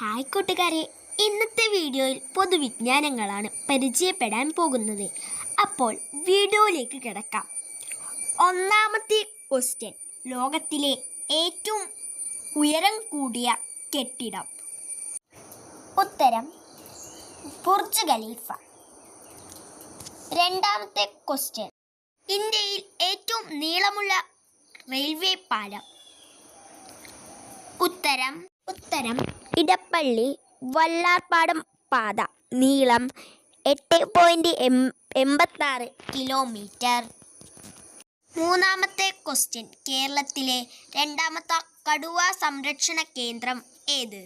Hi കൂട്ടുകാരെ. ഇന്നത്തെ വീഡിയോയിൽ പൊതുവിജ്ഞാനങ്ങളാണ് പരിചയപ്പെടാൻ പോകുന്നത്. അപ്പോൾ വീഡിയോയിലേക്ക് കിടക്കാം. ഒന്നാമത്തെ ക്വസ്റ്റ്യൻ ലോകത്തിലെ ഏറ്റവും ഉയരം കൂടിയ കെട്ടിടം. ഉത്തരം ബുർജ് ഖലീഫ. രണ്ടാമത്തെ ക്വസ്റ്റ്യൻ ഇന്ത്യയിൽ ഏറ്റവും നീളമുള്ള റെയിൽവേ പാലം. ഉത്തരം ഉത്തരം ഇടപ്പള്ളി വല്ലാർപാടം പാത നീളം എട്ട് പോയിന്റ് എം എൺപത്താറ് കിലോമീറ്റർ മൂന്നാമത്തെ ക്വസ്റ്റ്യൻ കേരളത്തിലെ രണ്ടാമത്തെ കടുവ സംരക്ഷണ കേന്ദ്രം ഏത്?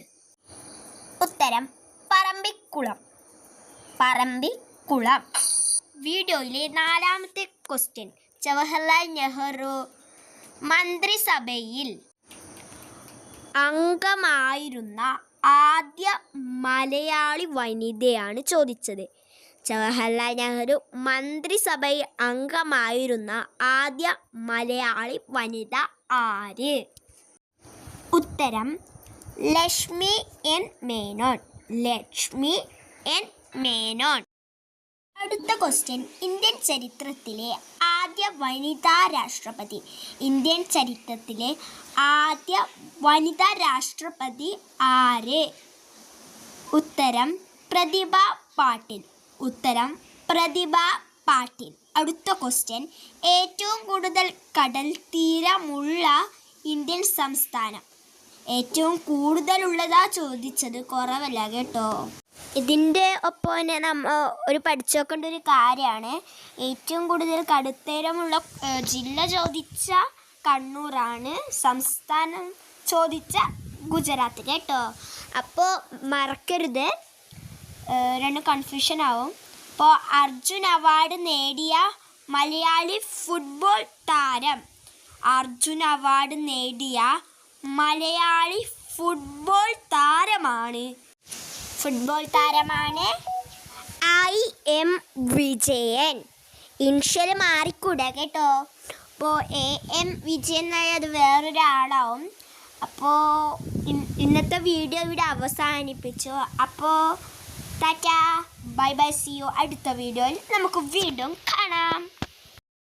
ഉത്തരം പറമ്പിക്കുളം. പറമ്പിക്കുളം. വീഡിയോയിലെ നാലാമത്തെ ക്വസ്റ്റ്യൻ ജവഹർലാൽ നെഹ്റു മന്ത്രിസഭയിൽ അംഗമായിരുന്ന ആദ്യ മലയാളി വനിതയാണ് ചോദിച്ചത്. ജവഹർലാൽ നെഹ്റു മന്ത്രിസഭയിൽ അംഗമായിരുന്ന ആദ്യ മലയാളി വനിത ആര്? ഉത്തരം ലക്ഷ്മി എൻ മേനോൻ. ലക്ഷ്മി എൻ മേനോൻ. അടുത്ത ക്വസ്റ്റ്യൻ ഇന്ത്യൻ ചരിത്രത്തിലെ ആദ്യ വനിതാ രാഷ്ട്രപതി. ഇന്ത്യൻ ചരിത്രത്തിലെ ആദ്യ വനിതാ രാഷ്ട്രപതി ആര്? ഉത്തരം പ്രതിഭ പാട്ടിൽ. ഉത്തരം പ്രതിഭ പാട്ടിൽ. അടുത്ത ക്വസ്റ്റ്യൻ ഏറ്റവും കൂടുതൽ കടൽ തീരമുള്ള ഇന്ത്യൻ സംസ്ഥാനം. ഏറ്റവും കൂടുതലുള്ളതാ ചോദിച്ചത് കുറവല്ല കേട്ടോ. ഇതിന്റെ ഒപ്പം തന്നെ നമ്മ ഒരു പഠിച്ചു വെക്കേണ്ട ഒരു കാര്യമാണ്. ഏറ്റവും കൂടുതൽ കടുത്തേരമുള്ള ജില്ല ചോദിച്ച കണ്ണൂരാണ്. സംസ്ഥാനം ചോദിച്ച ഗുജറാത്ത് കേട്ടോ. അപ്പോൾ മറക്കരുത്. രണ്ട് കൺഫ്യൂഷൻ ആവും. അപ്പോൾ അർജുൻ അവാർഡ് നേടിയ മലയാളി ഫുട്ബോൾ താരം. അർജുൻ അവാർഡ് നേടിയ മലയാളി ഫുട്ബോൾ താരമാണ്. ഫുട്ബോൾ താരമാണ് ഐ എം വിജയൻ. ഇൻഷ്യൽ മാറിക്കൂടെ കേട്ടോ? അപ്പോൾ എ എം വിജയൻ അത് വേറൊരാളാവും. അപ്പോൾ ഇന്നത്തെ വീഡിയോ ഇവിടെ അവസാനിപ്പിച്ചു. അപ്പോൾ tata. Bye by. C U അടുത്ത വീഡിയോയിൽ നമുക്ക് വീണ്ടും കാണാം.